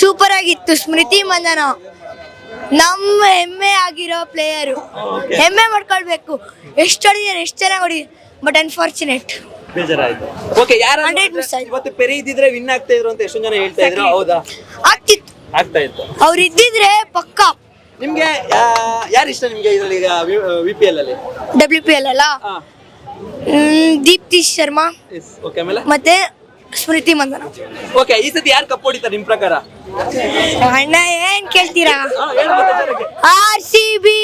Super ಆಗಿತ್ತು. ಸ್ಮೃತಿ ಮಂದನ. ನಮ್ಮ ಹೆಮ್ಮೆ ಆಗಿರೋ ಪ್ಲೇಯರು ಹೆಮ್ಮೆ ಮಾಡ್ಕೊಳ್ಬೇಕು. ಎಷ್ಟು ಹೊಡಿದಾರೆ ಎಷ್ಟು ಚೆನ್ನಾಗಿ ಹೊಡಿ ಬಟ್ ಅನ್ಫಾರ್ಚುನೇಟ್ ಬೇಜಾರಾಯ್ತು. ಓಕೆ ಯಾರು 100 miss ಆಯ್ತು. ಇವತ್ತು ಪೆರಿ ಇದ್ದಿದ್ರೆ ವಿನ್ ಆಗ್ತಾ ಇದ್ರು ಅಂತ ಎಷ್ಟು ಜನ ಹೇಳ್ತಾ ಇದ್ರು. ಹೌದಾ? ಆಗ್ತಿತ್ತು. ಆಗ್ತಾ ಇತ್ತು. ಅವ್ರು ಇದ್ದಿದ್ರೆ ಪಕ್ಕ. ನಿಮ್ಗೆ ಯಾರು ಇಷ್ಟ ನಿಮ್ಗೆ ಇದ್ರಲ್ಲಿ ಈಗ ವಿ ಪಿ ಎಲ್ ಅಲ್ಲಿ? ಡಬ್ಲ್ಯೂ ಪಿ ಎಲ್ ಅಲ್ಲ? ಹ್ಮ್, ದೀಪ್ತಿ ಶರ್ಮಾ. ಓಕೆ ಆಮೇಲೆ? ಮತ್ತೆ ಸ್ಮೃತಿ ಮಂದನ. ಓಕೆ ಈ ಸತಿ ಯಾರು ಕಪ್ ಹೊಡಿತಾರೆ ನಿಮ್ ಪ್ರಕಾರ? ಅಣ್ಣ, ಏನ್ ಕೇಳ್ತೀರಾ? ಆರ್ ಸಿ ಬಿ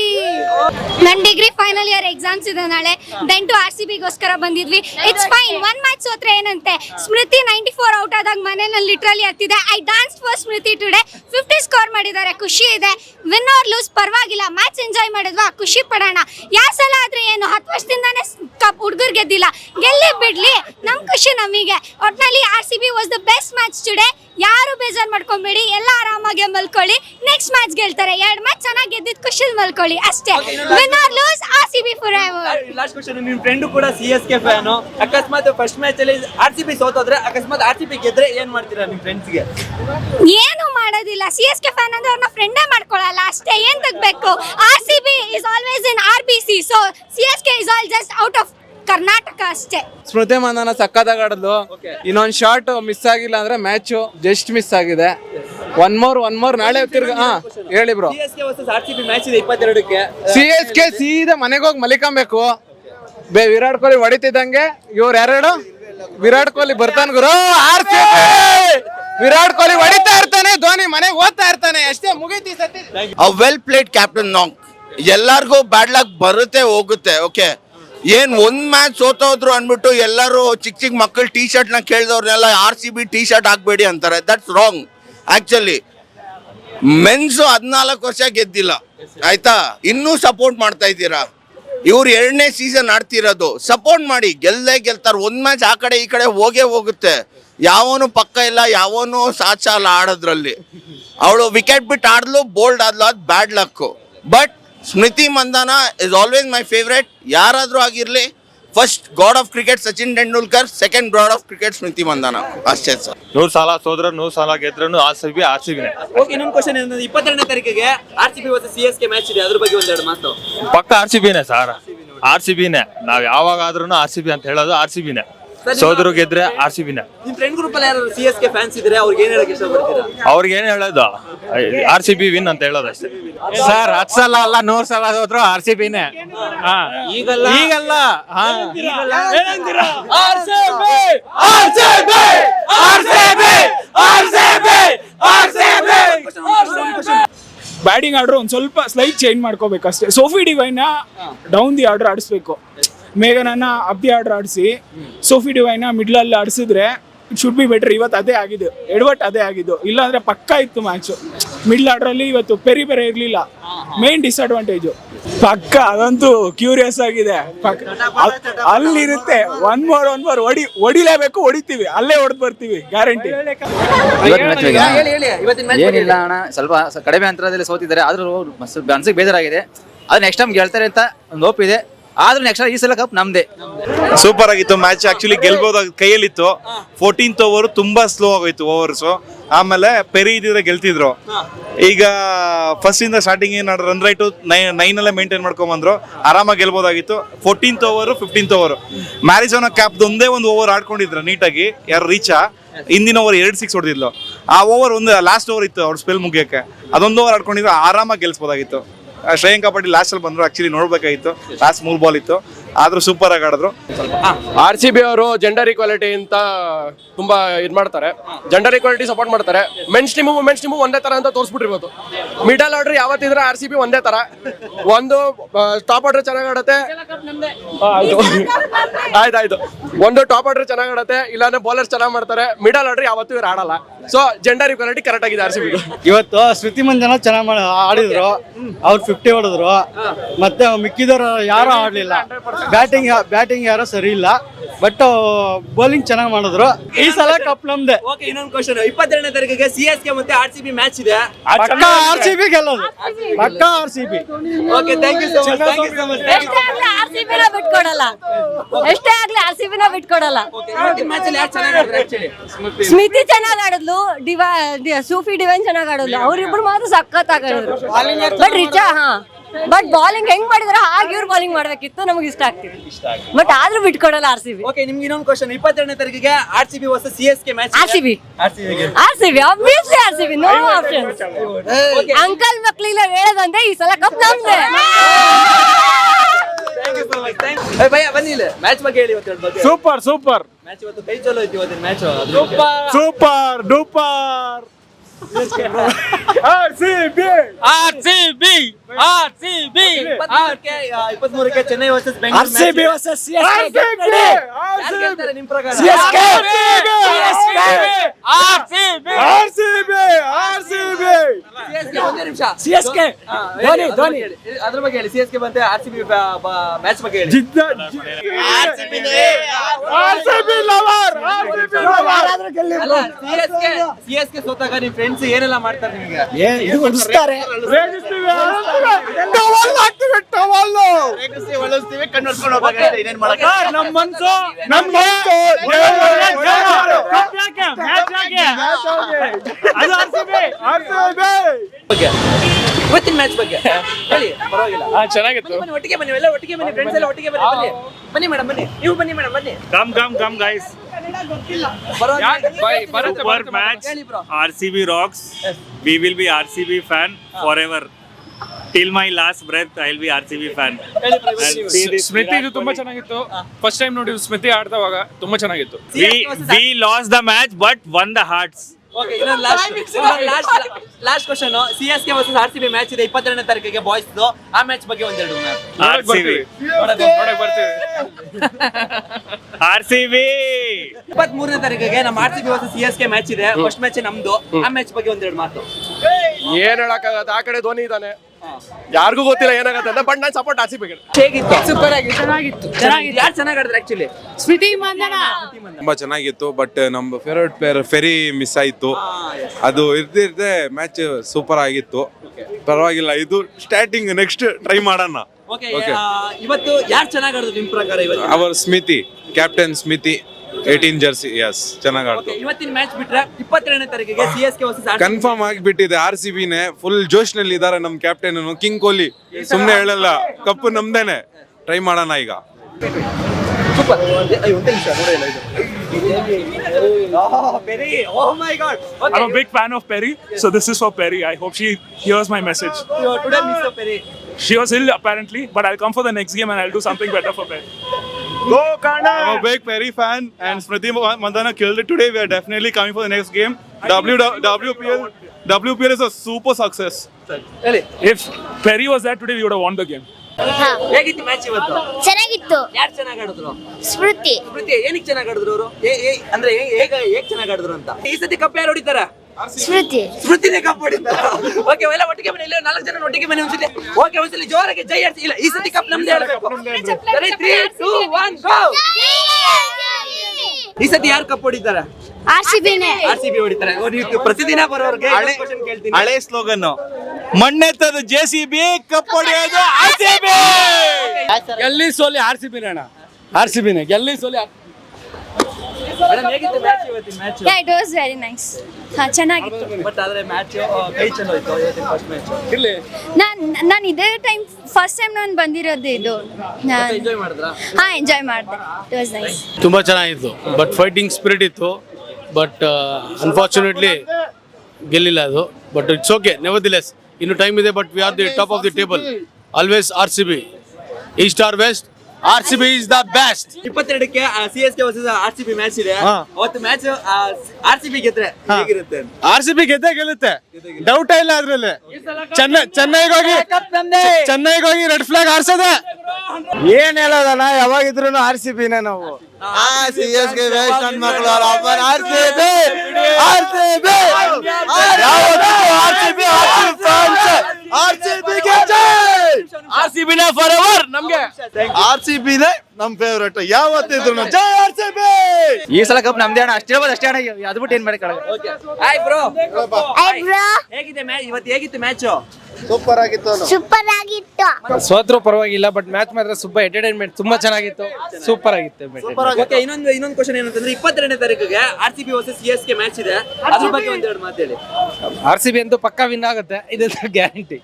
ನನ್ ಡಿಗ್ರಿ ಫೈನಲ್ ಇಯರ್ ಎಕ್ಸಾಮ್ಸ್ ಇದೆ ನಾಳೆ. ದೆನ್ ಟು ಆರ್ ಸಿ ಬಿಗೋಸ್ಕರ ಬಂದಿದ್ವಿ. ಇಟ್ಸ್ ಫೈನ್ ಒನ್ ಮ್ಯಾಚ್ ಸೋತ್ರೆ ಏನಂತೆ? ಸ್ಮೃತಿ ನೈಂಟಿ ಫೋರ್ ಔಟ್ ಆದಾಗ ಮನೆಯಲ್ಲಿ literally ಹತ್ತಿದೆ. I dance for Smriti today fifty score ಮಾಡಿದ್ದಾರೆ. ಖುಷಿ ಇದೆ. ವಿನ್ ಆರ್ ಲೂಸ್ ಪರವಾಗಿಲ್ಲ. ಮ್ಯಾಚ್ ಎಂಜಾಯ್ ಮಾಡಿದ್ವಾ? ಖುಷಿ ಪಡೋಣ. ಯಾವ ಸಲ ಆದ್ರೆ ಏನು? ಹತ್ತು ವರ್ಷದಿಂದಾನೇ ಕಪ್ ಹುಡುಗರು ಗೆದ್ದಿಲ್ಲ. ಗೆಲ್ಲಿ ಬಿಡ್ಲಿ. ನಮ್ ಖುಷಿ ನಮಗೆ. ಒಟ್ನಲ್ಲಿ R C B was the best match today ಯಾರು ಬೇಜಾರ್ ಮಾಡ್ಕೊಂಬೇಡಿ. ಎಲ್ಲ ಆರಾಮಾಗಿ ಮಲ್ಕೊಳ್ಳಿ. ನೆಕ್ಸ್ಟ್ ಮ್ಯಾಚ್ ಗೆಲ್ತಾರೆ. ಎರಡು ಮ್ಯಾಚ್ ಚೆನ್ನಾಗಿ ಗೆದ್ದಿದ್ ಖುಷಿ ಮಲ್ಕೊಳ್ಳಿ. ಅಷ್ಟೇ. Win or lose R C B forever last question ನಿಮ್ ಫ್ರೆಂಡ್ ಕೂಡ ಸಿ ಎಸ್ ಕೆ ಫ್ಯಾನ್ ಅಕಸ್ಮಾತ್ ಫಸ್ಟ್ ಮ್ಯಾಚ್ ಅಲ್ಲಿ ಆರ್ ಸಿ ಬಿ ಸೋತೋದ್ರೆ ಅಕಸ್ಮಾತ್ ಆರ್ ಸಿ ಬಿ ಗೆದ್ರೆ ಏನ್ ಮಾಡ್ತೀರಾ ನಿಮ್ ಫ್ರೆಂಡ್ಸ್ಗೆ? ಏನು ಮಾಡೋದಿಲ್ಲ. ಸಿ ಎಸ್ ಕೆ ಫ್ಯಾನ್ ಅಂದ್ರೆ ಅವ್ರನ್ನ ಫ್ರೆಂಡೇ ಮಾಡ್ಕೊಳ್ಳಲ್ಲ ಅಷ್ಟೇ. ಏನ್ ತೆಗ್ಬೇಕು? R C B is always in R B C so C S K is all just out of Karnataka ಅಷ್ಟೇ. ಸ್ಮೃತಿ ಮಂದನ ಸಕ್ಕತ್ತಾಗಿ ಆಡಿದ್ಲು ಇನ್ನೊಂದ್ ಶಾರ್ಟ್ ಮಿಸ್ ಆಗಿಲ್ಲ ಅಂದ್ರೆ ಮ್ಯಾಚ್ ಜಸ್ಟ್ ಮಿಸ್ ಆಗಿದೆ. ಒನ್ ಮೋರ್ ಒನ್ ಮೋರ್ ನಾಳೆ ತಿರ್ಗ ಹಾ ಹೇಳಿ bro C S K versus R match ಇದೆ ಇಪ್ಪತ್ತೆರಡಕ್ಕೆ. ಸಿ ಎಸ್ ಕೆ ಸೀದಾ ಮನೆಗೆ ಹೋಗಿ ಮಲಿಕಂಬೇಕು. ಬೇ ವಿರಾಟ್ ಕೊಹ್ಲಿ ಹೊಡಿತಿದ್ದಂಗೆ. ಇವ್ರು ಯಾರು ವಿರಾಟ್ ಕೊಹ್ಲಿ ಬರ್ತಾನೆ ಗುರು. ಆರ್ ವಿರಾಟ್ ಕೊಹ್ಲಿ ಹೊಡಿತಾ ಇರ್ತಾನೆ ಧೋನಿ ಮನೆಗೆ ಓದ್ತಾ ಇರ್ತಾನೆ. ಅಷ್ಟೇ ಮುಗೀತಿ ಸತಿ. ವೆಲ್ ಪ್ಲೇಡ್ ಕ್ಯಾಪ್ಟನ್ ನಾಂಗ್ ಎಲ್ಲಾರ್ಗೂ ಬ್ಯಾಡ್ ಲಕ್ ಬರುತ್ತೆ ಹೋಗುತ್ತೆ ಓಕೆ ಏನ್ ಒಂದ್ ಮ್ಯಾಚ್ ಸೋತೋದ್ರು ಅನ್ಬಿಟ್ಟು ಎಲ್ಲರೂ ಚಿಕ್ಕ ಚಿಕ್ಕ ಮಕ್ಕಳು ಟಿ ಶರ್ಟ್ನ ಕೇಳಿದವ್ರನ್ನೆಲ್ಲ R C B T shirt ಹಾಕ್ಬೇಡಿ ಅಂತಾರೆ. ದಟ್ಸ್ ರಾಂಗ್ ಆಕ್ಚುಲಿ ಮೆನ್ಸು ಹದಿನಾಲ್ಕು ವರ್ಷ ಗೆದ್ದಿಲ್ಲ. ಆಯ್ತಾ? ಇನ್ನೂ ಸಪೋರ್ಟ್ ಮಾಡ್ತಾ ಇದ್ದೀರಾ? ಇವ್ರು ಎರಡನೇ ಸೀಸನ್ ಆಡ್ತಿರೋದು. ಸಪೋರ್ಟ್ ಮಾಡಿ. ಗೆಲ್ಲೇ ಗೆಲ್ತಾರೆ. ಒಂದ್ ಮ್ಯಾಚ್ ಆ ಕಡೆ ಈ ಕಡೆ ಹೋಗೇ ಹೋಗುತ್ತೆ. ಯಾವನು ಪಕ್ಕ ಇಲ್ಲ, ಯಾವನು ಸಾಚ ಅಲ್ಲ ಆಡೋದ್ರಲ್ಲಿ. ಅವಳು ವಿಕೆಟ್ ಬಿಟ್ಟು ಆಡ್ಲು ಬೋಲ್ಡ್ ಆದ್ಲು, ಅದು bad luck but Smriti Mandhana is always my favourite ಯಾರಾದರೂ ಆಗಿರಲಿ first god of cricket Sachin Tendulkar second god of cricket Smriti Mandhana. ಅಷ್ಟೇ ಸರ್ ನೂರು ಸಾಲ ಸೋದ್ರ ನೂರು ಸಾಲ ಗೆದ್ರೂ R C B R C ಬಿನೇ. Okay ಇನ್ನೊಂದು ಕ್ವಶನ್ ಏನಂದ್ರೆ ಇಪ್ಪತ್ತೆರಡನೇ ತಾರೀಕಿಗೆ R C B versus C S K match ಇದೆ. ಅದ್ರ ಬಗ್ಗೆ ಒಂದೆರಡು ಮಾತು. ಪಕ್ಕ ಆರ್ ಸಿ ಬಿನೇ ಸರ್ ಆರ್ ಸಿ ಬಿನೇ. ನಾವು ಯಾವಾಗಾದ್ರೂ ಆರ್ ಸಿ ಬಿ ಅಂತ ಹೇಳೋದು ಆರ್ ಸಿ ಬಿನೇ. ಸೋದ್ರು ಗೆದ್ರೆ ಆರ್ ಸಿ ಬಿನ ನಿಮ್ ಫ್ರೆಂಡ್ ಗ್ರೂಪ್ ಅಲ್ಲಿ ಯಾರು ಸಿ ಎಸ್ ಕೆ ಫ್ಯಾನ್ಸ್ ಇದ್ರೆ ಅವ್ರಿಗೆ ಏನ್ ಹೇಳಕ್ ಇಷ್ಟಪಡ್ತೀರಾ? ಅವ್ರಿಗೆ ಏನ್ ಹೇಳೋದು? ಆರ್ ಸಿ ಬಿ ವಿನ್ ಅಂತ ಹೇಳೋದು ಅಷ್ಟೇ ಸರ್ ಹತ್ತು ಸಲ ಅಲ್ಲ ನೂರ್ ಸಲ ಹೋದ್ರು ಆರ್ ಸಿ ಬಿನೇ ಈಗಲ್ಲ? ಈಗಲ್ಲ? ಹಾ. ಬ್ಯಾಟಿಂಗ್ ಆರ್ಡರ್ ಒಂದ್ ಸ್ವಲ್ಪ ಸ್ಲೈಟ್ ಚೇಂಜ್ ಮಾಡ್ಕೋಬೇಕು ಅಷ್ಟೇ Sophie Devine down the order ಆಡಿಸ್ಬೇಕು. ಮೇಘನನ್ನ ಅಬ್ದಿ ಆರ್ಡರ್ ಆಡಿಸಿ ಸೋಫಿ ಡಿವೈನ ಮಿಡ್ಲಲ್ಲಿ ಆಡಿಸಿದ್ರೆ ಇಟ್ ಶುಡ್ ಬಿ ಬೆಟರ್ ಇವತ್ತು ಅದೇ ಆಗಿದ್ದು ಎಡವಟ್ ಅದೇ ಆಗಿದ್ದು. ಇಲ್ಲಾಂದ್ರೆ ಪಕ್ಕ ಇತ್ತು ಮ್ಯಾಚ್ ಮಿಡ್ಲ್ ಆರ್ಡ್ರಲ್ಲಿ ಇವತ್ತು ಪೆರಿ ಬೇರೆ ಇರಲಿಲ್ಲ. ಮೇನ್ ಡಿಸ್ಅಡ್ವಾಂಟೇಜು ಪಕ್ಕ ಅದಂತೂ ಕ್ಯೂರಿಯಸ್ ಆಗಿದೆ. ಅಲ್ಲಿ ಅಲ್- ಅಲ್ಲಿರುತ್ತೆ. ಒನ್ ಮೋರ್ ಒನ್ ಮೋರ್ ಹೊಡಿ ಹೊಡಿಲೇಬೇಕು ಹೊಡಿತೀವಿ ಅಲ್ಲೇ ಹೊಡೆದು ಬರ್ತೀವಿ ಗ್ಯಾರಂಟಿ ಇವತ್ತು ಮ್ಯಾಚ್ ಬಗ್ಗೆ ಹೇಳಿ ಹೇಳಿ ಇವತ್ತಿನ ಮ್ಯಾಚ್ ಏನಿಲ್ಲ ಅಣ್ಣ ಸ್ವಲ್ಪ ಕಡಿಮೆ ಅಂತರದಲ್ಲಿ ಸೋತಿದ್ದಾರೆ. ಆದ್ರೂ ಸ್ವಲ್ಪ ಮನ್ಸಿಗೆ ಬೇಜಾರಾಗಿದೆ. ಅದು ನೆಕ್ಸ್ಟ್ ಟೈಮ್ ಗೆಲ್ತಾರೆ ಅಂತ ಒಂದು ಹೋಪ್ ಇದೆ. ಆದ್ರೂ ನೆಕ್ಸ್ಟ್ ಈ ಸಲ ಕಪ್ ನಮ್ದೇ. ಸೂಪರ್ ಆಗಿತ್ತು ಮ್ಯಾಚ್ ಆಕ್ಚುಲಿ ಗೆಲ್ಬೋದಾಗ ಕೈಯಲ್ಲಿತ್ತು. ಫೋರ್ಟೀನ್ತ್ ಓವರ್ ತುಂಬಾ ಸ್ಲೋ ಆಗೋಯ್ತು ಓವರ್ಸ್ ಆಮೇಲೆ ಪೆರಿ ಇದ್ರೆ ಗೆಲ್ತಿದ್ರು. ಈಗ ಫಸ್ಟ್ ಇಂದ ಸ್ಟಾರ್ಟಿಂಗ್ ಏನ್ ರನ್ ರೈಟು ನೈನ್ ಅಲ್ಲೇ ಮೇಂಟೈನ್ ಮಾಡ್ಕೊಂಡ್ ಬಂದ್ರು. ಆರಾಮಾಗಿ ಗೆಲ್ಬೋದಾಗಿತ್ತು. Fourteenth over fifteenth over Marizanne Kapp ಒಂದೇ ಒಂದು ಓವರ್ ಆಡ್ಕೊಂಡಿದ್ರು ನೀಟಾಗಿ. ಯಾರು ರೀಚಾ? ಹಿಂದಿನ ಓವರ್ ಎರಡು ಸಿಕ್ಸ್ ಹೊಡೆದಿದ್ಲು. ಆ ಓವರ್ ಒಂದು ಲಾಸ್ಟ್ ಓವರ್ ಇತ್ತು ಅವ್ರ ಸ್ಪೆಲ್ ಮುಗಿಯಕ್ಕೆ. ಅದೊಂದು ಓವರ್ ಆಡ್ಕೊಂಡಿದ್ರು, ಆರಾಮಾಗಿ ಗೆಲ್ಸ್ಬೋದಾಗಿತ್ತು. ಶ್ರೇಯಾಂಕ ಪಾಟೀಲ್ ಲಾಸ್ಟಲ್ಲಿ ಅಲ್ಲಿ ಆ್ಯಕ್ಚುಲಿ ನೋಡ್ಬೇಕಾಗಿತ್ತು. ಲಾಸ್ಟ್ ಮೂರ್ ಬಾಲ್ ಇತ್ತು. ಆದ್ರೂ ಸೂಪರ್ ಆಗಿ ಆಡಿದ್ರು. ಆರ್ ಸಿ ಬಿ ಅವರು ಜೆಂಡರ್ ಈಕ್ವಾಲಿಟಿ ಅಂತ ತುಂಬಾ ಇದ್ ಮಾಡ್ತಾರೆ. ಜೆಂಡರ್ ಈಕ್ವಾಲಿಟಿ ಸಪೋರ್ಟ್ ಮಾಡ್ತಾರೆ. ಮೆನ್ಸ್ ಟೀಮು ಮೆನ್ಸ್ ಟೀಮು ಒಂದೇ ತರ ಅಂತ ತೋರಿಸ್ಬಿಟ್ಟಿರ್ಬೋದು. ಮಿಡಲ್ ಆರ್ಡರ್ ಯಾವತ್ತಿದ್ರೆ ಆರ್ ಸಿ ಬಿ ಒಂದೇ ತರ. ಒಂದು ಟಾಪ್ ಆರ್ಡರ್ ಚೆನ್ನಾಗಿ ಆಡತ್ತೆ. ಆಯ್ತಾಯ್ತು. ಒಂದು ಟಾಪ್ ಆರ್ಡರ್ ಚೆನ್ನಾಗಿ ಆಡುತ್ತೆ ಇಲ್ಲಾಂದ್ರೆ ಬೌಲರ್ ಚೆನ್ನಾಗಿ ಮಾಡ್ತಾರೆ. ಮಿಡಲ್ ಆರ್ಡರ್ ಯಾವತ್ತೂ ಇವ್ರು ಆಡಲ್ಲ. ಸೊ ಜೆಂಡರ್ ಈಕ್ವಾಲಿಟಿ ಕರೆಕ್ಟ್ ಆಗಿದೆ ಆರ್ ಸಿ ಬಿ ಇವತ್ತು ಶ್ರುತಿ ಮಂಜನ ಚೆನ್ನಾಗಿ ಆಡಿದ್ರು. ಅವ್ರು ಫಿಫ್ಟಿ ಹೊಡೆದ್ರು. ಮತ್ತೆ ಮಿಕ್ಕಿದವರು ಯಾರು ಆಡ್ಲಿಲ್ಲ. ಬ್ಯಾಟಿಂಗ್ ಬ್ಯಾಟಿಂಗ್ ಯಾರು ಸರಿ ಇಲ್ಲ. ಬಟ್ ಬೌಲಿಂಗ್ ಚೆನ್ನಾಗಿ ಮಾಡಿದ್ರು. ಈ ಸಲ ಕಪ್ ನಮ್ದೆ. ಓಕೆ ಇನ್ನೊಂದು ಕ್ವಶನ್ ಇಪ್ಪತ್ತೆರಡನೇ ತಾರೀಕಿಗೆ ಸಿ ಎಸ್ ಕೆ ಮತ್ತೆ ಆರ್ ಸಿ ಬಿ ಮ್ಯಾಚ್ ಇದೆ. ಪಕ್ಕ ಆರ್ ಸಿ ಬಿ ಗೆಲ್ಲೋದು. ಪಕ್ಕ R C B okay thank you so much thank you so much ಎಷ್ಟೇ ಆಗ್ಲಿ ಆರ್ ಸಿ ಬಿನ ಬಿಟ್ಕೊಡಲ್ಲ. ಎಷ್ಟೇ ಆಗ್ಲಿ ಆರ್ ಸಿ ಬಿನ ಬಿಟ್ಕೊಡಲ್ಲ. ಮ್ಯಾಚ್ ಅಲ್ಲಿ ಯಾರು ಚೆನ್ನಾಗಿ ಆಡಿದ್ರು ಆಕ್ಚುಲಿ ಸ್ಮಿತಿ ಚೆನ್ನಾಗ್ ಆಡಿದ್ಲು ಡಿವಾ ಸೂಫಿ ಡಿವೈನ್ ಚೆನ್ನಾಗ್ ಆಡಿದ್ಲು. ಅವ್ರಿಬ್ರು ಮಾತ್ರ ಸಖತ್ ಆಡಿದ್ರು. ಬಟ್ ರಿಚಾ ಹಾ. ಬಟ್ ಬಾಲಿಂಗ್ ಹೆಂಗ್ ಮಾಡಿದ್ರೆ? ಹಾಗೆ ಇವ್ರು ಬಾಲಿಂಗ್ ಮಾಡ್ಬೇಕಿತ್ತು ನಮ್ಗೆ ಇಷ್ಟ ಆಗ್ತಿದೆ ಬಟ್ ಆದ್ರೂ ಬಿಟ್ಕೊಡಲ್ಲ ಆರ್ ಸಿ ಬಿ ಓಕೆ ನಿಮ್ಗೆ ಇನ್ನೊಂದು ಕ್ವಶನ್ ಇಪ್ಪತ್ತೆರಡನೇ ತಾರೀಕಿಗೆ R C B versus C S K match RCB. R C B R C B obviously R C B no option uncle ಮಕ್ಳಿಲ್ಲ ಹೇಳದಂದ್ರೆ ಈ ಸಲ ಕಪ್ ನಮ್ದೆ. Thank you so much thank ಭಯ ಬನ್ನಿ ಇಲ್ಲಿ. ಮ್ಯಾಚ್ ಬಗ್ಗೆ ಹೇಳಿ ಇವತ್ತು ಬಗ್ಗೆ. ಸೂಪರ್ ಸೂಪರ್ ಮ್ಯಾಚ್ ಇವತ್ತು ಕೈ ಚಲೋ ಐತಿ ಇವತ್ತಿನ match super duper R C B R C B R C B ಇಪ್ಪತ್ತ್ ಮೂರಕ್ಕೆ Chennai versus R C B Bengaluru versus C ಯಾರು ಗೆಲ್ತಾರೆ ನಿಮ್ ಪ್ರಕಾರ R C B R C B R C B CSK ಒಂದೇ ನಿಮಿಷ CSK. ಹಾ, ಧೋನಿ, ಅದ್ರ ಧೋನಿ. ಬಗ್ಗೆ ಹೇಳಿ. ಅದ್ರ ಬಗ್ಗೆ ಹೇಳಿ ಸಿ ಎಸ್ ಕೆ ಬಂತೆ ಆರ್ ಸಿ ಬಿ ಮ್ಯಾಚ್ ಬಗ್ಗೆ ಹೇಳಿ ಜಿದ್ದ R C B lover R C B lover ಸೋತಾಗ ನಿಮ್ ಫ್ರೆಂಡ್ಸ್ ಏನೆಲ್ಲ ಮಾಡ್ತಾರೆ ನಿಮ್ಗೆ? ಇದು ಹೊಡಿಸ್ತಾರೆ ರೇಗಿಸ್ತೀವಿ. ಟವಲ್ ಹಾಕ್ತೀವಿ ಟವಲ್. ನಮ್ಮ ಮನ್ಸು ನಮ್ಮ ಮನ್ಸು ಅದು R C B R C B. ಬಗ್ಗೆ. ಇವತ್ತಿನ ಮ್ಯಾಚ್ ಬಗ್ಗೆ. ಹೇಳಿ ಪರವಾಗಿಲ್ಲ. ಚೆನ್ನಾಗಿತ್ತು. ಬನ್ನಿ ಒಟ್ಟಿಗೆ ಬನ್ನಿ ಎಲ್ಲ ಒಟ್ಟಿಗೆ ಬನ್ನಿ ಫ್ರೆಂಡ್ಸ್ ಎಲ್ಲ ಒಟ್ಟಿಗೆ ಬನ್ನಿ ಬನ್ನಿ. ಬನ್ನಿ ಮೇಡಮ್ ಬನ್ನಿ. ನೀವು ಬನ್ನಿ ಮೇಡಮ್ ಬನ್ನಿ. ಗಮ್ ಗಮ್ gum come guys C B rocks we will be R C B fan forever till my last breath, I'll be RCB fan. C B fan Smriti ಇದು ತುಂಬಾ. ಚೆನ್ನಾಗಿತ್ತು. ಫಸ್ಟ್ ಟೈಮ್ ನೋಡಿ ಸ್ಮೃತಿ ಆಡ್ದವಾಗ ತುಂಬಾ ಚೆನ್ನಾಗಿತ್ತು. We we the match but but the hearts hearts. Okay ಇನ್ನೊಂದು last last last question C S K versus R C B match ಇದೆ ಇಪ್ಪತ್ತೆರಡನೇ ತಾರೀಕಿಗೆ ಬಾಯ್ಸ್ ಆ ಮ್ಯಾಚ್ ಬಗ್ಗೆ ಒಂದೆರಡು ನೋಡಕ್ ಬರ್ತೀವಿ. RCB. ಸಿ ಬಿ ಇಪ್ಪತ್. ಇಪ್ಪತ್ತ್ ಮೂರನೇ ತಾರೀಕಿಗೆ ನಮ್ಮ R C B C S K match ಇದೆ. ಫಸ್ಟ್ ಮ್ಯಾಚ್ ನಮ್ದು. ಆ ಮ್ಯಾಚ್ ಬಗ್ಗೆ ಒಂದೆರಡು ಮಾತು. ಏನ್ ಹೇಳಕ್ಕಾಗತ್ತೆ? ಆ ಕಡೆ ಧೋನಿ ಇದ್ದಾನೆ. ಯಾರಿಗೂ ಗೊತ್ತಿಲ್ಲ ಏನಾಗತ್ತೆ ಅಂತ ಬಟ್ ನಾನು ಸಪೋರ್ಟ್ ಆರ್ ಸಿ ಬಿಗೆ ಹೇಗಿತ್ತು? ಸೂಪರ್ ಆಗಿ ಚೆನ್ನಾಗಿತ್ತು. ಯಾರು ಚೆನ್ನಾಗಿ ಆಡಿದ್ರು ಆಕ್ಚುಲಿ ತುಂಬಾ ಚೆನ್ನಾಗಿತ್ತು ಬಟ್ ನಮ್ಮ ಫೇವ್ರೇಟ್ ಪ್ಲೇಯರ್ ಫೆರಿ ಮಿಸ್ ಆಯ್ತು. ಅದು ಇರ್ದಿರ್ದೆ ಮ್ಯಾಚ್ ಸೂಪರ್ ಆಗಿತ್ತು. ಪರವಾಗಿಲ್ಲ ಇದು ಸ್ಟಾರ್ಟಿಂಗ್ ನೆಕ್ಸ್ಟ್ ಟ್ರೈ ಮಾಡೋಣ. ಇವತ್ತು ಯಾರು ಚೆನ್ನಾಗಿ ಆಡಿದ್ರು ನಿಮ್ ಪ್ರಕಾರ ಇವತ್ತು? Our Smriti captain Smriti eighteen jersey S ಚೆನ್ನಾಗಿ ಓಕೆ ಆಡ್ತು ಇವತ್ತಿನ ಮ್ಯಾಚ್ ಬಿಟ್ರೆ ಇಪ್ಪತ್ತೆರಡನೇ ತಾರೀಕಿಗೆ C S K versus confirm ಆಗಿಬಿಟ್ಟಿದೆ ಆರ್ ಸಿ ಬಿನೇ ಫುಲ್ ಜೋಶ್ನಲ್ಲಿ ಇದಾರೆ ನಮ್ ಕ್ಯಾಪ್ಟನ್ ಕಿಂಗ್ ಕೊಹ್ಲಿ ಸುಮ್ನೆ ಹೇಳಲ್ಲ ಕಪ್ಪು ನಮ್ದೇನೆ. ಟ್ರೈ ಮಾಡೋಣ ಈಗ. ಸೂಪರ್ ಒಂದು ನಿಮಿಷ ನೋಡೇ ಇಲ್ಲ ಇದು. Perry oh my god I'm a big fan of Perry, so this is for Perry. I hope she hears my message. Today miss Perry She was ill apparently, but I'll come for the next game and I'll do something better for Perry. I'm a big Perry fan, and Smriti Mandana killed it today. We are definitely coming for the next game. W WPL WPL is a super success. If Perry was there today, we would have won the game. ಹೇಗಿತ್ತು match ಇವತ್ತು ಚೆನ್ನಾಗಿತ್ತು ಯಾರು ಚೆನ್ನಾಗಿ ಆಡಿದ್ರು ಸ್ಮೃತಿ ಸ್ಮೃತಿ ಏನಕ್ಕೆ ಚೆನ್ನಾಗಿ ಆಡಿದ್ರು ಅವರು ಅಂದ್ರೆ ಹೇಗೆ ಹೇಗ್ ಚೆನ್ನಾಗಿ ಆಡಿದ್ರು ಅಂತ ಈ ಸತಿ ಕಪ್ ಯಾರು ಹೊಡಿತಾರ ಸ್ಮೃತಿ. ಸ್ಮೃತಿನೇ ಕಪ್ ಹೊಡಿತಾರ ಓಕೆ ಎಲ್ಲ ಒಟ್ಟಿಗೆ ಮನೆ ಇಲ್ಲ ನಾಲ್ಕು ಜನ ಒಟ್ಟಿಗೆ ಮನೆ ಒಂದ್ಸಲಿ ಓಕೆ ಒಂದ್ಸಲಿ ಜೋರಾಗಿ ಜೈ ಆಡ್ತಿ ಇಲ್ಲ ಈ ಸತಿ ಕಪ್ ನಮ್ದೇ ಹೇಳ್ಬೇಕು ಸರಿ ತ್ರೀ ಟೂ ಒನ್ ಗೋ ಈ ಸತಿ ಯಾರು ಕಪ್ ಹೊಡಿತಾರ? ಆರ್ ಸಿ ಬಿನೇ. ಆರ್ ಸಿ ಬಿ ಹೊಡಿತಾರೆ. ಓ, ನೀವು ಪ್ರತಿದಿನ ಬರೋರ್ಗೆ ಕೇಳ್ತೀನಿ. ಹಳೆ ಸ್ಲೋಗನ್ ಮಣ್ಣೆತ್ತದ ಜೆ ಸಿ ಬಿ ಕಪ್ ಹೊಡೆಯೋದು RCB. ಗೆಲ್ಲಿ ಸೋಲಿ ಆರ್ ಸಿ ಬಿನೇ ಅಣ್ಣ. ಆರ್ ಸಿ ಬಿನೇ. ಎಲ್ಲಿ ಸೋಲಿ ಹೇಗಿತ್ತು ಇವತ್ತಿನ ಹಾ ಚೆನ್ನಾಗಿತ್ತು. ಬಟ್ ಆದ್ರೆ ಮ್ಯಾಚ್ ಕೈ ಚಲೋ ಇತ್ತು ಇವತ್ತಿನ ಫಸ್ಟ್ ಮ್ಯಾಚ್ ಇಲ್ಲಿ ನಾನು ನಾನು ಇದೇ ಟೈಮ್ ಫಸ್ಟ್ ಟೈಮ್ ನಾನು ಬಂದಿರೋದು ಇದು. ನಾನು ಎಂಜಾಯ್ ಮಾಡಿದ್ರಾ? ಹಾ ಎಂಜಾಯ್ ಮಾಡಿದೆ. ಇಟ್ ವಾಸ್ ನೈಸ್ ತುಂಬಾ ಚೆನ್ನಾಗಿತ್ತು. ಬಟ್ ಫೈಟಿಂಗ್ ಸ್ಪಿರಿಟ್ ಇತ್ತು. ಬಟ್ ಅನ್ಫಾರ್ಚುನೇಟ್ಲಿ ಗೆಲ್ಲಿಲ್ಲ ಅದು. ಬಟ್ ಇಟ್ಸ್ ಓಕೆ ನೆವರ್ದಿಲೆಸ್ ಇನ್ನು ಟೈಮ್ ಇದೆ but we are the top of the table always R C B east or west R C B is the best ಇಪ್ಪತ್ತೆರಡಕ್ಕೆ C S K versus R C B match ಇದೆ ಅವತ್ತು match R C B ಗೆದ್ರೆ ಹೇಗಿರುತ್ತೆ R C B ಗೆದ್ದೇ ಗೆಲ್ಲುತ್ತೆ doubt ಇಲ್ಲ ಅದ್ರಲ್ಲಿ ಚೆನ್ನೈ ಚೆನ್ನೈಗೆ ಹೋಗಿ ಚೆನ್ನೈಗೆ ಹೋಗಿ ರೆಡ್ ಫ್ಲಾಗ್ ಆರ್ಸದೆ ಏನ್ ಹೇಳೋದಣ್ಣ ಯಾವಾಗಿದ್ರು ಆರ್ ಸಿ ಬಿನೇ ನಾವು ಸಿ ಎಸ್ ಕೆ ವೇಸ್ಟ್ ನನ್ನ ಮಕ್ಕಳು R C B R C B R C B R C B R C ಬಿನೇ forever ನಮ್ಗೆ ಆರ್ ಸಿ ಬಿ ನಮ್ ಫೇವ್ರೇಟ್ ಯಾವತ್ತಿದ್ರು ಜೈ ಆರ್ ಸಿ ಬಿ ಈ ಸಲ ಕಪ್ ನಮ್ದೇ ಅಣ್ಣ. ಅಷ್ಟೇ ಅಷ್ಟೇ ಅಣ್ಣ. ಅದು ಬಿಟ್ಟು ಏನ್ ಮಾಡಿ ಹಾಯ್ ಬ್ರೋ ಹೇಗಿದೆ ಮ್ಯಾಚ್ ಇವತ್ತು ಹೇಗಿತ್ತು ಮ್ಯಾಚ್ ಸೂಪರ್ ಆಗಿತ್ತು ಸೂಪರ್ ಆಗಿತ್ತು ಸೋತ್ರು ಪರವಾಗಿಲ್ಲ ಬಟ್ ಮ್ಯಾಚ್ ಮಾತ್ರ ಸೂಪರ್ ಎಂಟರ್ಟೈನ್ಮೆಂಟ್ ತುಂಬಾ ಚೆನ್ನಾಗಿತ್ತು. ಸೂಪರ್ ಆಗಿತ್ತು. ಓಕೆ ಇನ್ನೊಂದು ಇನ್ನೊಂದು ಕ್ವಶನ್ ಏನಂತಂದ್ರೆ ಇಪ್ಪತ್ತೆರಡನೇ ತಾರೀಕಿಗೆ R C B versus C S K match ಇದೆ. ಅದ್ರ ಬಗ್ಗೆ ಒಂದೆರಡು ಮಾತೇಳಿ ಆರ್ ಸಿ ಬಿ ಅಂತೂ ಪಕ್ಕಾ ವಿನ್ ಆಗುತ್ತೆ. ಇದು ಗ್ಯಾರಂಟಿ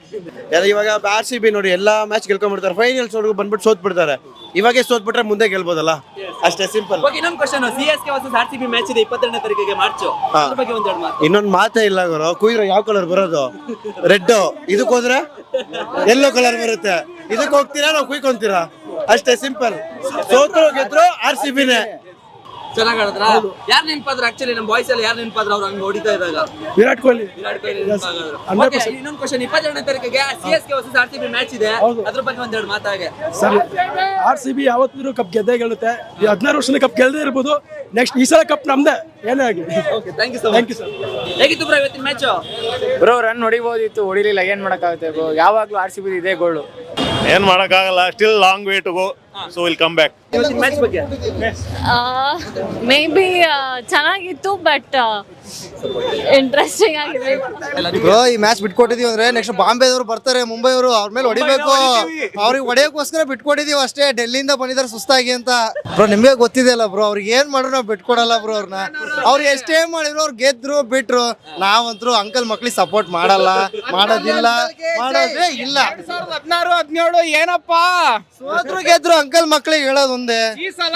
ಇವಾಗ ಆರ್ ಸಿ ಬಿ ನೋಡಿ ಎಲ್ಲಾ ಮ್ಯಾಚ್ ಗೆಲ್ಕೊಂಡ್ಬಿಡ್ತಾರೆ. ಫೈನಲ್ಸ್ ವರೆಗೂ ಬಂದ್ಬಿಟ್ಟು ಸೋತ್ ಬಿಡ್ತಾರೆ ಇವಾಗೆ ಸೋತ್ ಬಿಟ್ರೆ ಮುಂದೆ ಗೆಲ್ಬೋದಲ್ಲ? ಅಷ್ಟೇ ಸಿಂಪಲ್ ಇನ್ನೊಂದು question C S K versus R C B match ಇದೆ ಇಪ್ಪತ್ತೆರಡನೇ ತಾರೀಕಿಗೆ ಮಾರ್ಚ್ ಅದ್ರ ಬಗ್ಗೆ ಒಂದೆರಡು ಮಾತು. ಇನ್ನೊಂದ್ ಮಾತೇ ಇಲ್ಲ ಗುರು. ಕುಯ್ದ್ರೆ ಯಾವ ಕಲರ್ ಬರೋದು? ರೆಡ್ ಇದಕ್ ಹೋದ್ರೆ ಎಲ್ಲೋ ಕಲರ್ ಬರುತ್ತೆ. ಇದಕ್ ಹೋಗ್ತೀರಾ? ನಾವು ಕುಯ್ಕೊಂತೀರಾ? ಅಷ್ಟೇ ಸಿಂಪಲ್ ಸೋತ್ರು ಗೆದ್ರು ಆರ್ ಸಿ ಬಿನೇ ಚೆನ್ನಾಗ್ ಆಡಿದ್ರ ಯಾರು ನೆನಪಾದ್ರ ಆಕ್ಚುಲಿ ನಮ್ಮ ಬಾಯ್ಸ್ ಅಲ್ಲಿ ಯಾರು ನೆನಪಾದ್ರ ಅವ್ರು ಹಂಗೆ ಹೊಡಿತಾ ಇದ್ದಾಗ? ವಿರಾಟ್ ಕೊಹ್ಲಿ. ವಿರಾಟ್ ಕೊಹ್ಲಿ ನೆನಪಾದ್ರು ಓಕೆ ಇನ್ನೊಂದು ಕ್ವಶನ್ ಇಪ್ಪತ್ತೆರಡನೇ ತಾರೀಕಿಗೆ C S K versus R C B match ಇದೆ. ಅದ್ರ ಬಗ್ಗೆ ಒಂದೆರಡು ಮಾತಾಗೆ. ಸರ್. ಆರ್ ಸಿ ಬಿ ಯಾವತ್ತಿದ್ರು ಕಪ್ ಗೆದ್ದೇ ಗೆಲ್ಲುತ್ತೆ. ಹದಿನಾರು ವರ್ಷದ ಕಪ್ ಗೆಲ್ಲದೇ ಇರ್ಬೋದು. ನೆಕ್ಸ್ಟ್ ಈ ಸಲ ಕಪ್ ನಮ್ದೇ. ಏನೇ ಆಗಲಿ. Okay thank you sir thank you sir ಹೇಗಿತ್ತು ಬ್ರೋ ಇವತ್ತಿನ ಮ್ಯಾಚ್ ಬ್ರೋ ರನ್ ಹೊಡಿಬೋದಿತ್ತು. ಹೊಡಿಲಿಲ್ಲ. ಏನ್ ಮಾಡಕ್ಕಾಗುತ್ತೆ ಬ್ರೋ? ಯಾವಾಗ್ಲೂ ಆರ್ ಸಿ ಬಿ ಇದೆ ಗೋಳು ಏನ್ ಮಾಡಕ್ಕಾಗಲ್ಲ still long way to go so will come back ಇವತ್ತಿನ ಮ್ಯಾಚ್ ಬಗ್ಗೆ? ಮೇ ಬಿ ಚೆನ್ನಾಗಿತ್ತು ಬಟ್ ಇಂಟ್ರೆಸ್ಟಿಂಗ್ ಆಗಿದೆ. ಬ್ರೋ ಈ ಮ್ಯಾಚ್ ಬಿಟ್ಕೊಟ್ಟಿದೀವಿ ಅಂದ್ರೆ ನೆಕ್ಸ್ಟ್ ಬಾಂಬೆದವರು ಬರ್ತಾರೆ ಮುಂಬೈಯವರು ಅವ್ರ ಮೇಲೆ ಹೊಡಿಬೇಕು. ಅವ್ರಿಗೆ ಹೊಡೆಯೋಕ್ಕೋಸ್ಕರ ಬಿಟ್ಕೊಟ್ಟಿದೀವಿ ಅಷ್ಟೇ ಡೆಲ್ಲಿಯಿಂದ ಬಂದಿದ್ದಾರೆ ಸುಸ್ತಾಗಿ ಅಂತ. ಬ್ರೋ ನಿಮ್ಗೆ ಗೊತ್ತಿದೆಯಲ್ಲ ಬ್ರೋ ಅವ್ರಿಗೆ ಏನ್ ಮಾಡ್ರು ನಾವು ಬಿಟ್ಕೊಡಲ್ಲ ಬ್ರೋ ಅವ್ರನ್ನ ಅವ್ರು ಎಷ್ಟೇ ಮಾಡಿದ್ರು ಅವ್ರು ಗೆದ್ರು ಬಿಟ್ರು. ನಾವಂತರೂ ಅಂಕಲ್ ಮಕ್ಳಿಗೆ ಸಪೋರ್ಟ್ ಮಾಡಲ್ಲ. ಮಾಡೋದಿಲ್ಲ. ಮಾಡೋದೇ ಇಲ್ಲ. ಹದಿನಾರು ಹದಿನೇಳು ಏನಪ್ಪಾ ಸೋತ್ರು ಗೆದ್ರು ಅಂಕಲ್ ಮಕ್ಳಿಗೆ ಹೇಳೋದೊಂದೇ.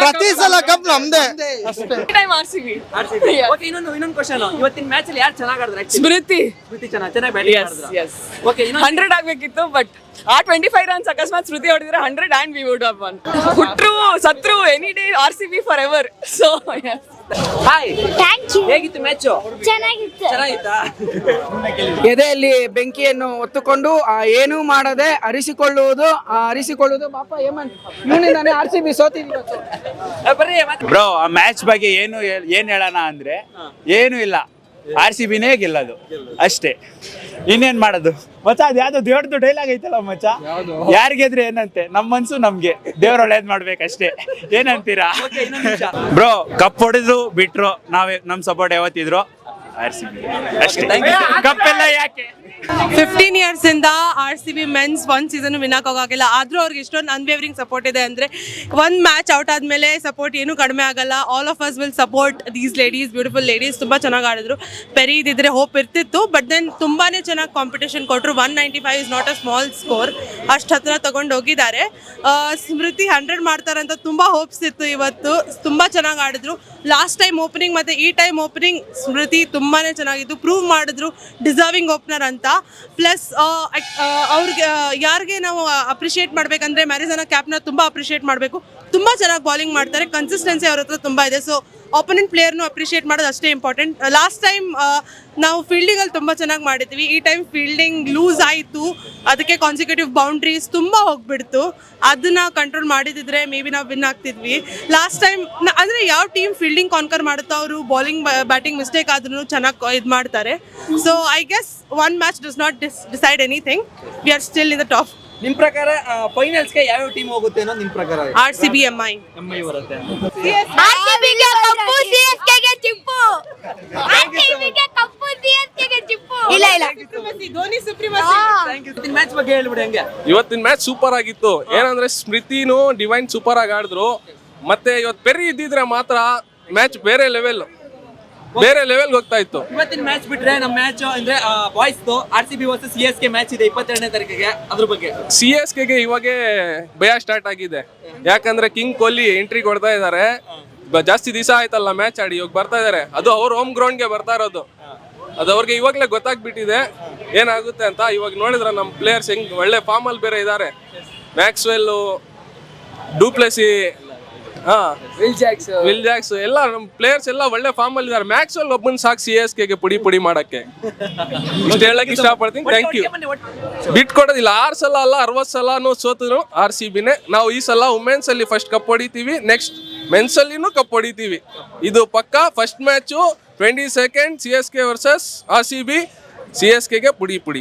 ಪ್ರತಿ ಸಲ ಕಪ್ ನಮ್ದೇ. ಅಷ್ಟೇ ಟೈಮ್ ಇನ್ನೊಂದು ಇನ್ನೊಂದು ಕ್ವಶನ್ ಇವತ್ತಿನ ಮ್ಯಾಚ್ ಅಲ್ಲಿ ಯಾರು ಚೆನ್ನಾಗಿ ಆಡಿದ್ರು ಸ್ಮೃತಿ. ಸ್ಮೃತಿ ಚೆನ್ನಾಗಿ ಚೆನ್ನಾಗಿ ಬ್ಯಾಟಿಂಗ್ ಮಾಡಿದ್ರು ಓಕೆ ಇನ್ನೊಂದು ಹಂಡ್ರೆಡ್ ಆಗ್ಬೇಕಿತ್ತು ಬಟ್ ಆ ಟ್ವೆಂಟಿ ಫೈವ್ ರನ್ಸ್ ಅಕಸ್ಮಾತ್ Shruti ಹೊಡೆದಿದ್ರೆ hundred and we would won ಹುಟ್ರು ಸತ್ರು any day R C B forever so hi thank you ಹೇಗಿತ್ತು ಮ್ಯಾಚು ಚೆನ್ನಾಗಿತ್ತು. ಚೆನ್ನಾಗಿತ್ತಾ? ಎದೆಯಲ್ಲಿ ಬೆಂಕಿಯನ್ನು ಹೊತ್ತುಕೊಂಡು ಆ ಏನೂ ಮಾಡದೆ ಅರಿಸಿಕೊಳ್ಳುವುದು ಆ ಅರಿಸಿಕೊಳ್ಳುವುದು ಪಾಪ ಏಮನ್ ಇವನಿಂದಾನೆ ಆರ್ ಸಿ ಬಿ ಸೋತಿದ್ವಿ ಆ, ಬರ್ರಿ ಮತ್ತೆ ಬ್ರೋ ಆ ಮ್ಯಾಚ್ ಬಗ್ಗೆ ಏನು ಹೇಳ್- ಏನ್ ಹೇಳೋಣ ಅಂದ್ರೆ ಏನು ಇಲ್ಲ. ಆರ್ ಸಿ ಬಿನೇ ಗೆಲ್ಲೋದು. ಅಷ್ಟೇ. ಇನ್ನೇನ್ ಮಾಡೋದು? ಮಚ್ಚ ಅದು ಯಾವ್ದು ದೇವ್ರದ್ದು ಡೈಲಾಗ್ ಐತಲ್ಲ ಮಚ್ಚ? ಯಾರಿಗೆದ್ರೆ ಏನಂತೆ? ನಮ್ಮ ಮನ್ಸು ನಮ್ಗೆ. ದೇವ್ರ ಒಳ್ಳೇದ್ ಮಾಡ್ಬೇಕಷ್ಟೇ. ಏನಂತೀರಾ? ಬ್ರೋ ಕಪ್ ಹೊಡೆದ್ರು ಬಿಟ್ರು ನಾವೇ ನಮ್ ಸಪೋರ್ಟ್ ಯಾವತ್ತಿದ್ರು. ಆರ್ ಸಿ ಬಿ ಅಷ್ಟೇ. ಕಪ್ಪೆಲ್ಲ ಯಾಕೆ? ಫಿಫ್ಟೀನ್ ಇಯರ್ಸ್ ಇಂದ ಆರ್ ಸಿ ಬಿ ಮೆನ್ಸ್ ಒಂದ್ ಸೀಸನ್ ವಿನ್ ಹೋಗಾಗಿಲ್ಲ ಆದ್ರೂ ಅವ್ರಿಗೆ ಇಷ್ಟೊಂದು ಅನ್ವೇವರಿಂಗ್ ಸಪೋರ್ಟ್ ಇದೆ ಅಂದ್ರೆ ಒಂದ್ ಮ್ಯಾಚ್ ಔಟ್ ಆದ್ಮೇಲೆ ಸಪೋರ್ಟ್ ಏನು ಕಡಿಮೆ ಆಗಲ್ಲ. All of us will support these ladies beautiful ladies ತುಂಬಾ ಚೆನ್ನಾಗಿ ಆಡಿದ್ರು. ಪೆರಿ ಇದ್ದಿದ್ರೆ ಹೋಪ್ ಇರ್ತಿತ್ತು. ಬಟ್ ದೆನ್ ತುಂಬಾನೇ ಚೆನ್ನಾಗಿ ಕಾಂಪಿಟೇಷನ್ ಕೊಟ್ಟರು one ninety five is not a small score ಅಷ್ಟು ಹತ್ರ ತಗೊಂಡು ಹೋಗಿದ್ದಾರೆ. ಆ, ಸ್ಮೃತಿ ಹಂಡ್ರೆಡ್ ಮಾಡ್ತಾರಂತ ತುಂಬಾ ಹೋಪ್ಸ್ ಇತ್ತು ಇವತ್ತು. ತುಂಬಾ ಚೆನ್ನಾಗಿ ಆಡಿದ್ರು. ಲಾಸ್ಟ್ ಟೈಮ್ ಓಪನಿಂಗ್ ಮತ್ತೆ ಈ ಟೈಮ್ ಓಪನಿಂಗ್ ಸ್ಮೃತಿ ತುಂಬಾನೇ ಚೆನ್ನಾಗಿತ್ತು. ಪ್ರೂವ್ ಮಾಡಿದ್ರು. ಡಿಸರ್ವಿಂಗ್ ಓಪನರ್ ಅಂತ. ಪ್ಲಸ್ ಅವ್ರಿಗೆ ಯಾರಿಗೆ ನಾವು ಅಪ್ರಿಷಿಯೇಟ್ ಮಾಡ್ಬೇಕಂದ್ರೆ ಮ್ಯಾರಿಸನ ಕ್ಯಾಪ್ನ ತುಂಬ ಅಪ್ರಿಷಿಯೇಟ್ ಮಾಡಬೇಕು. ತುಂಬ ಚೆನ್ನಾಗಿ ಬಾಲಿಂಗ್ ಮಾಡ್ತಾರೆ. ಕನ್ಸಿಸ್ಟೆನ್ಸಿ ಅವ್ರ ಹತ್ರ ತುಂಬ ಇದೆ. ಸೊ ಆಪೋನೆಂಟ್ ಪ್ಲೇಯರ್ನು ಅಪ್ರಿಷಿಯೇಟ್ ಮಾಡೋದು ಅಷ್ಟೇ ಇಂಪಾರ್ಟೆಂಟ್ ಲಾಸ್ಟ್ ಟೈಮ್ ನಾವು ಫೀಲ್ಡಿಂಗಲ್ಲಿ ತುಂಬ ಚೆನ್ನಾಗಿ ಮಾಡಿದ್ವಿ. ಈ ಟೈಮ್ ಫೀಲ್ಡಿಂಗ್ ಲೂಸ್ ಆಯಿತು. ಅದಕ್ಕೆ ಕಾನ್ಸಿಕ್ಯೂಟಿವ್ ಬೌಂಡ್ರೀಸ್ ತುಂಬ ಹೋಗ್ಬಿಡ್ತು. ಅದನ್ನ ಕಂಟ್ರೋಲ್ ಮಾಡಿದಿದ್ರೆ ಮೇ ಬಿ ನಾವು ವಿನ್ ಆಗ್ತಿದ್ವಿ. ಲಾಸ್ಟ್ ಟೈಮ್ ಅಂದರೆ ಯಾವ ಟೀಮ್ ಫೀಲ್ಡಿಂಗ್ ಕಾನ್ಕರ್ ಮಾಡುತ್ತೋ ಅವರು ಬೌಲಿಂಗ್ ಬ್ಯಾಟಿಂಗ್ ಮಿಸ್ಟೇಕ್ ಆದ್ರೂ ಚೆನ್ನಾಗಿ ಇದು ಮಾಡ್ತಾರೆ. So I guess one match does not dis decide anything we are still in the top ನಿಮ್ ಪ್ರಕಾರ ಫೈನಲ್ಸ್ಗೆ ಯಾವ ಟೀಮ್ ಹೋಗುತ್ತೆ ಅನ್ನೋ ನಿಮ್ ಪ್ರಕಾರ? R C B M I M ಬರುತ್ತೆ. ಆರ್ಸಿಬಿಗೆ ಕಪ್ಪು ಸಿಎಸ್ಕೆಗೆ ಚಿಪ್ಪು. ಆರ್ಸಿಬಿಗೆ ಕಪ್ಪು ಸಿಎಸ್ಕೆಗೆ ಚಿಪ್ಪು. ಇಲ್ಲ ಇಲ್ಲ. ಧೋನಿ ಇವತ್ತಿನ ಮ್ಯಾಚ್ ಬಗ್ಗೆ ಹೇಳ್ಬಿಡಿ ಹಂಗೆ? ಇವತ್ತಿನ ಮ್ಯಾಚ್ ಸೂಪರ್ ಆಗಿತ್ತು. ಏನಂದ್ರೆ ಸ್ಮೃತಿನೂ ಡಿವೈನ್ ಸೂಪರ್ ಆಗಿ ಆಡಿದ್ರು. ಮತ್ತೆ ಇವತ್ತು ಪೆರಿ ಇದ್ದಿದ್ರೆ ಮಾತ್ರ ಮ್ಯಾಚ್ ಬೇರೆ ಲೆವೆಲ್ ಬೇರೆ ಲೆವೆಲ್ ಹೋಗ್ತಾ ಇತ್ತು. ಇವತ್ತಿನ ಮ್ಯಾಚ್ ಬಿಟ್ರೆ ನಮ್ಮ ಮ್ಯಾಚ್ ಅಂದ್ರೆ boys R C B versus C S K match ಇದೆ ಇಪ್ಪತ್ತೆರಡನೇ ತಾರೀಕಿಗೆ ಅದ್ರ ಬಗ್ಗೆ. ಸಿ ಎಸ್ ಕೆಗೆ ಇವಾಗೆ ಭಯ ಸ್ಟಾರ್ಟ್ ಆಗಿದೆ. ಯಾಕಂದ್ರೆ ಕಿಂಗ್ ಕೊಹ್ಲಿ ಎಂಟ್ರಿ ಕೊಡ್ತಾ ಇದ್ದಾರೆ. ಜಾಸ್ತಿ ದಿವಸ ಆಯ್ತಲ್ಲ ಮ್ಯಾಚ್ ಆಡಿ ಇವಾಗ ಬರ್ತಾ ಇದಾರೆ ಅದು ಅವ್ರ ಹೋಮ್ ಗ್ರೌಂಡ್ಗೆ ಬರ್ತಾ ಇರೋದು. ಅದು ಅವ್ರಿಗೆ ಇವಾಗಲೇ ಗೊತ್ತಾಗ್ಬಿಟ್ಟಿದೆ. ಏನಾಗುತ್ತೆ ಅಂತ ಇವಾಗ ನೋಡಿದ್ರೆ ನಮ್ಮ ಪ್ಲೇಯರ್ಸ್ ಹೆಂಗ್ ಒಳ್ಳೆ ಫಾರ್ಮ್ ಅಲ್ಲಿ ಬೇರೆ ಇದ್ದಾರೆ. Maxwell du Plessis Will Jacks Will Jacks ಎಲ್ಲ ನಮ್ಮ ಪ್ಲೇಯರ್ಸ್ ಎಲ್ಲ ಒಳ್ಳೆ ಫಾರ್ಮ್ ಅಲ್ಲಿ ಇದ್ದಾರೆ. ಮ್ಯಾಕ್ಸ್ವೆಲ್ ಒಬ್ಬನ್ ಸಾಕು ಸಿ ಎಸ್ ಕೆಗೆ ಪುಡಿ ಪುಡಿ ಮಾಡಕ್ಕೆ. ಇಷ್ಟು ಹೇಳಕ್ ಇಷ್ಟಪಡ್ತೀನಿ. ಥ್ಯಾಂಕ್ ಯು ಬಿಟ್ ಕೊಡೋದಿಲ್ಲ. ಆರು ಸಲ ಅಲ್ಲ ಅರವತ್ತು ಸಲನೂ ಸೋತಿದ್ರು ಆರ್ ಸಿ ಬಿನೇ ನಾವು ಈ ಸಲ ವುಮೆನ್ಸ್ ಅಲ್ಲಿ ಫಸ್ಟ್ ಕಪ್ ಹೊಡಿತೀವಿ. ನೆಕ್ಸ್ಟ್ ಮೆನ್ಸ್ ಅಲ್ಲಿನೂ ಕಪ್ ಹೊಡಿತೀವಿ. ಇದು ಪಕ್ಕಾ first match twenty second C S K versus R C B C S ಕೆಗೆ ಪುಡಿ ಪುಡಿ.